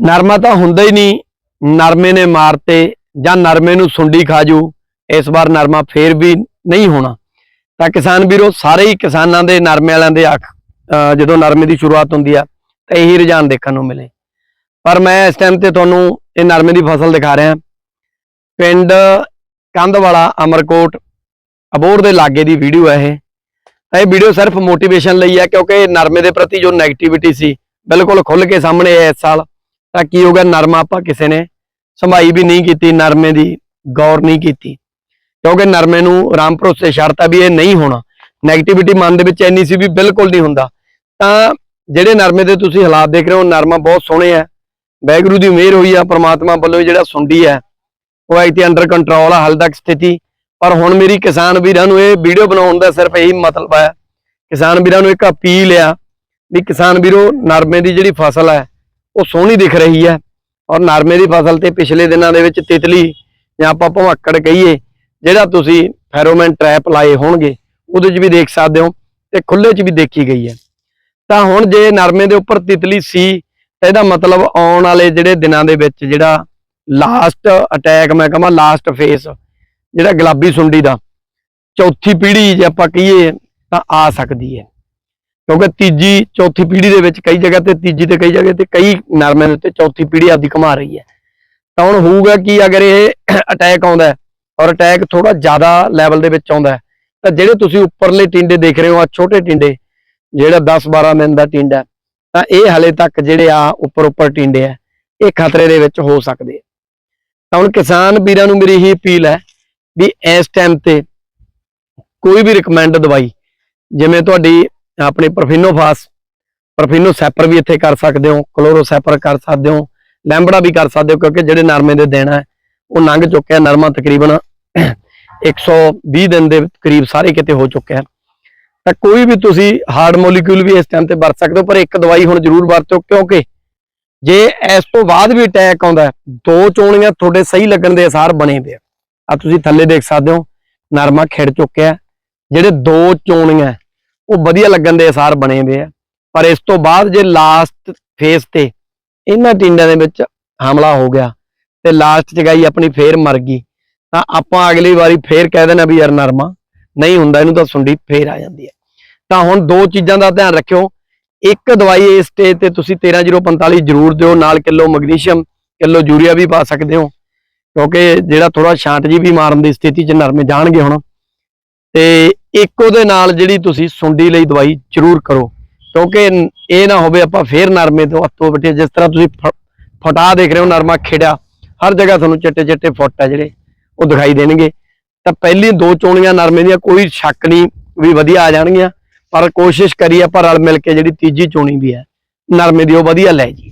ਨਰਮਾ ਤਾਂ ਹੁੰਦਾ ਹੀ ਨਹੀਂ, ਨਰਮੇ ਨੇ ਮਾਰਤੇ ਜਾਂ ਨਰਮੇ ਨੂੰ ਸੁੰਡੀ ਖਾਜੂ ਇਸ ਵਾਰ ਨਰਮਾ ਫੇਰ ਵੀ ਨਹੀਂ ਹੋਣਾ। ਤਾਂ ਕਿਸਾਨ ਵੀਰੋ, ਸਾਰੇ ਹੀ ਕਿਸਾਨਾਂ ਦੇ ਨਰਮੇ ਵਾਲਿਆਂ ਦੇ ਅੱਖ ਜਦੋਂ ਨਰਮੇ ਦੀ ਸ਼ੁਰੂਆਤ ਹੁੰਦੀ ਆ, ਤਾਂ ਇਹੀ ਰੁਝਾਨ ਦੇਖਣ ਨੂੰ ਮਿਲੇ। ਪਰ ਮੈਂ ਇਸ ਟਾਈਮ ਤੇ ਤੁਹਾਨੂੰ ਇਹ ਨਰਮੇ ਦੀ ਫਸਲ ਦਿਖਾ ਰਿਹਾ। ਪਿੰਡ ਕੰਧਵਾਲਾ, ਅਮਰਕੋਟ ਅਬੋਰ ਦੇ ਲਾਗੇ ਦੀ ਵੀਡੀਓ ਹੈ ਇਹ। ਇਹ ਵੀਡੀਓ ਸਿਰਫ ਮੋਟੀਵੇਸ਼ਨ ਲਈ ਹੈ ਕਿਉਂਕਿ ਨਰਮੇ ਦੇ ਪ੍ਰਤੀ ਜੋ ਨੈਗੇਟਿਵਿਟੀ ਸੀ, ਬਿਲਕੁਲ ਖੁੱਲ ਕੇ ਸਾਹਮਣੇ ਆਇਆ ਇਸ ਸਾਲ। ਤਾਂ ਕੀ ਹੋ ਗਿਆ? ਨਰਮਾ ਆਪਾਂ ਕਿਸੇ ਨੇ ਸੰਭਾਈ ਵੀ ਨਹੀਂ ਕੀਤੀ, ਨਰਮੇ ਦੀ ਗੌਰ ਨਹੀਂ ਕੀਤੀ। ਕਿਉਂਕਿ ਨਰਮੇ ਨੂੰ ਰਾਮ ਭਰੋਸੇ ਛੱਡਤਾ ਵੀ ਇਹ ਨਹੀਂ ਹੋਣਾ। 네ਗੇਟਿਵਿਟੀ ਮਨ ਦੇ ਵਿੱਚ ਇੰਨੀ ਸੀ ਵੀ ਬਿਲਕੁਲ ਨਹੀਂ ਹੁੰਦਾ। ਤਾਂ ਜਿਹੜੇ ਨਰਮੇ ਦੇ ਤੁਸੀਂ ਹਾਲਾਤ ਦੇਖ ਰਹੇ ਹੋ, ਨਰਮਾ ਬਹੁਤ ਸੋਹਣੇ ਆ। ਵੈਗਰੂ ਦੀ ਮਿਹਰ ਹੋਈ ਆ, ਪ੍ਰਮਾਤਮਾ ਵੱਲੋਂ ਜਿਹੜਾ ਸੁੰਡੀ ਹੈ ਉਹ ਇੱਥੇ ਅੰਡਰ ਕੰਟਰੋਲ ਆ, ਹਾਲ ਤੱਕ ਸਥਿਤੀ। ਪਰ ਹੁਣ ਮੇਰੀ ਕਿਸਾਨ ਵੀਰਾਂ ਨੂੰ ਇਹ ਵੀਡੀਓ ਬਣਾਉਣ ਦਾ ਸਿਰਫ ਇਹੀ ਮਤਲਬ ਹੈ ਕਿਸਾਨ ਵੀਰਾਂ ਨੂੰ ਇੱਕ ਅਪੀਲ ਆ ਵੀ ਕਿਸਾਨ ਵੀਰੋ, ਨਰਮੇ ਦੀ ਜਿਹੜੀ ਫਸਲ ਹੈ ਉਹ ਸੋਹਣੀ ਦਿਖ ਰਹੀ ਹੈ ਔਰ ਨਰਮੇ ਦੀ ਫਸਲ ਤੇ ਪਿਛਲੇ ਦਿਨਾਂ ਦੇ ਵਿੱਚ ਤਿਤਲੀ ਜਾਂ ਆਪਾਂ ਭਮੱਕੜ ਕਹੀਏ, ਜਿਹੜਾ ਤੁਸੀਂ ਫੈਰੋਮੈਨ ਟ੍ਰੈਪ ਲਾਏ ਹੋਣਗੇ, ਉਹਦੇ 'ਚ ਵੀ ਦੇਖ ਸਕਦੇ ਹੋ ਤੇ ਖੁੱਲੇ 'ਚ ਵੀ ਦੇਖੀ ਗਈ ਹੈ। ਤਾਂ ਹੁਣ ਜੇ ਨਰਮੇ ਦੇ ਉੱਪਰ ਤਿਤਲੀ ਸੀ, ਤਾਂ ਇਹਦਾ ਮਤਲਬ ਆਉਣ ਵਾਲੇ ਜਿਹੜੇ ਦਿਨਾਂ ਦੇ ਵਿੱਚ ਜਿਹੜਾ ਲਾਸਟ ਅਟੈਕ ਮੈਂ ਕਹਾਂ ਲਾਸਟ ਫੇਸ ਜਿਹੜਾ ਗੁਲਾਬੀ ਸੁੰਡੀ ਦਾ, ਚੌਥੀ ਪੀੜ੍ਹੀ ਜੇ ਆਪਾਂ ਕਹੀਏ ਤਾਂ ਆ ਸਕਦੀ ਹੈ। ਕਿਉਂਕਿ ਤੀਜੀ ਚੌਥੀ ਪੀੜ੍ਹੀ ਦੇ ਵਿੱਚ ਕਈ ਜਗ੍ਹਾ ਤੇ ਤੀਜੀ ਤੇ ਕਈ ਜਗ੍ਹਾ ਤੇ ਕਈ ਨਰਮੇ ਦੇ ਉੱਤੇ ਚੌਥੀ ਪੀੜ੍ਹੀ ਆਦੀ ਕਮਾ ਰਹੀ ਹੈ। ਤਾਂ ਹੁਣ ਹੋਊਗਾ ਕਿ ਅਗਰ ਇਹ ਅਟੈਕ ਆਉਂਦਾ ਔਰ ਅਟੈਕ ਥੋੜਾ ਜ਼ਿਆਦਾ ਲੈਵਲ ਦੇ ਵਿੱਚ ਆਉਂਦਾ ਤਾਂ ਜਿਹੜੇ ਤੁਸੀਂ ਉੱਪਰਲੇ ਟਿੰਡੇ ਦੇਖ ਰਹੇ ਹੋ ਆ ਛੋਟੇ ਟਿੰਡੇ ਜਿਹੜਾ 10 12 ਮਿੰਟ ਦਾ ਟਿੰਡਾ ਹੈ, ਤਾਂ ਇਹ ਹਲੇ ਤੱਕ ਜਿਹੜੇ ਆ ਉੱਪਰ ਉੱਪਰ ਟਿੰਡੇ ਆ ਇਹ ਖਤਰੇ ਦੇ ਵਿੱਚ ਹੋ ਸਕਦੇ ਆ ਤਾਂ ਹੁਣ ਕਿਸਾਨ ਵੀਰਾਂ ਨੂੰ ਮੇਰੀ ਇਹੀ ਅਪੀਲ ਹੈ ਵੀ ਇਸ ਟਾਈਮ ਤੇ ਕੋਈ ਵੀ ਰეკਮੈਂਡ ਦਵਾਈ ਜਿਵੇਂ ਤੁਹਾਡੀ ਆਪਣੀ ਪ੍ਰਫਿਨੋਫਾਸ ਪ੍ਰਫਿਨੋ ਸੈਪਰ ਵੀ ਇੱਥੇ ਕਰ ਸਕਦੇ ਹੋ ਕਲੋਰੋਸੈਪਰ ਕਰ ਸਕਦੇ ਹੋ, ਲੈਂਬੜਾ ਵੀ ਕਰ ਸਕਦੇ ਹੋ, ਕਿਉਂਕਿ ਜਿਹੜੇ ਨਰਮੇ ਦੇ ਦਿਨ ਹੈ, ਉਹ ਲੰਘ ਚੁੱਕਿਆ ਨਰਮਾ ਤਕਰੀਬਨ 120 ਦਿਨ ਦੇ ਕਰੀਬ ਸਾਰੇ ਕਿਤੇ ਹੋ ਚੁੱਕਿਆ ਤਾਂ ਕੋਈ ਵੀ ਤੁਸੀਂ ਹਾਰਡ ਮੋਲੀਕਿਊਲ ਵੀ ਇਸ ਟਾਈਮ ਤੇ ਵਰਤ ਸਕਦੇ ਹੋ, ਪਰ ਇੱਕ ਦਵਾਈ ਹੁਣ ਜ਼ਰੂਰ ਵਰਤੋ, ਕਿਉਂਕਿ ਜੇ ਇਸ ਤੋਂ ਬਾਅਦ ਵੀ ਅਟੈਕ ਆਉਂਦਾ ਦੋ ਚੋਣੀਆਂ ਤੁਹਾਡੇ ਸਹੀ ਲੱਗਣ ਦੇ ਅਸਾਰ ਬਣੇ ਪਏ ਆ। ਤੁਸੀਂ ਥੱਲੇ ਦੇਖ ਸਕਦੇ ਹੋ, ਨਰਮਾ ਖਿੜ ਚੁੱਕਿਆ ਜਿਹੜੇ ਦੋ ਚੋਣੀਆਂ ਉਹ ਵਧੀਆ ਲੱਗਣ ਦੇ ਅਸਾਰ ਬਣੇ ਹੋਏ ਆ। ਪਰ ਇਸ ਤੋਂ ਬਾਅਦ ਜੇ ਲਾਸਟ ਫੇਸ ਤੇ ਇਹਨਾਂ ਟਿੰਡਾਂ ਦੇ ਵਿੱਚ ਹਮਲਾ ਹੋ ਗਿਆ ਤੇ ਲਾਸਟ ਜਗਾਈ ਆਪਣੀ ਫੇਰ ਮਰ ਗਈ, ਤਾਂ ਆਪਾਂ ਅਗਲੀ ਵਾਰੀ ਫੇਰ ਕਹਿ ਦੇਣਾ ਵੀ ਯਾਰ ਨਰਮਾ, ਨਹੀਂ ਹੁੰਦਾ, ਇਹਨੂੰ ਤਾਂ ਸੁੰਡੀ ਫੇਰ ਆ ਜਾਂਦੀ ਹੈ। ਤਾਂ ਹੁਣ ਦੋ ਚੀਜ਼ਾਂ ਦਾ ਧਿਆਨ ਰੱਖਿਓ। ਇੱਕ ਦਵਾਈ ਇਸ ਸਟੇਜ ਤੇ ਤੁਸੀਂ 13045 ਜ਼ਰੂਰ ਦਿਓ, ਨਾਲ ਕਿਲੋ ਮੈਗਨੀਸ਼ੀਅਮ, ਕਿਲੋ ਯੂਰੀਆ ਵੀ ਪਾ ਸਕਦੇ ਹੋ। ਕਿਉਂਕਿ ਜਿਹੜਾ ਥੋੜਾ ਛਾਂਟ ਜੀ ਵੀ ਮਾਰਨ ਦੀ ਸਥਿਤੀ 'ਚ ਨਰਮੇ ਜਾਣਗੇ ਹੁਣ। ਤੇ ਇੱਕ ਉਹਦੇ ਨਾਲ ਜਿਹੜੀ ਤੁਸੀਂ ਸੁੰਡੀ ਲਈ ਦਵਾਈ ਜ਼ਰੂਰ ਕਰੋ, ਕਿਉਂਕਿ ਇਹ ਨਾ ਹੋਵੇ ਆਪਾਂ ਫੇਰ ਨਰਮੇ ਤੋਂ ਹੱਥੋਂ ਬਟੇ ਜਿਸ ਤਰ੍ਹਾਂ ਤੁਸੀਂ ਫ- ਫਟਾ ਦੇਖ ਰਹੇ ਹੋ, ਨਰਮਾ ਖਿੜਿਆ, ਹਰ ਜਗ੍ਹਾ ਤੁਹਾਨੂੰ ਚਿੱਟੇ ਚਿੱਟੇ ਫੁੱਟ ਆ ਜਿਹੜੇ, ਉਹ ਦਿਖਾਈ ਦੇਣਗੇ। ਤਾਂ ਪਹਿਲੀ ਦੋ ਚੋਣੀਆਂ ਨਰਮੇ ਦੀਆਂ ਕੋਈ ਸ਼ੱਕ ਨਹੀਂ ਵੀ ਵਧੀਆ ਆ ਜਾਣਗੀਆਂ, ਪਰ ਕੋਸ਼ਿਸ਼ ਕਰੀਏ ਆਪਾਂ ਰਲ ਮਿਲ ਕੇ ਜਿਹੜੀ ਤੀਜੀ ਚੋਣੀ ਵੀ ਹੈ, ਨਰਮੇ ਦੀ ਉਹ ਵਧੀਆ ਲੈ ਜੀ।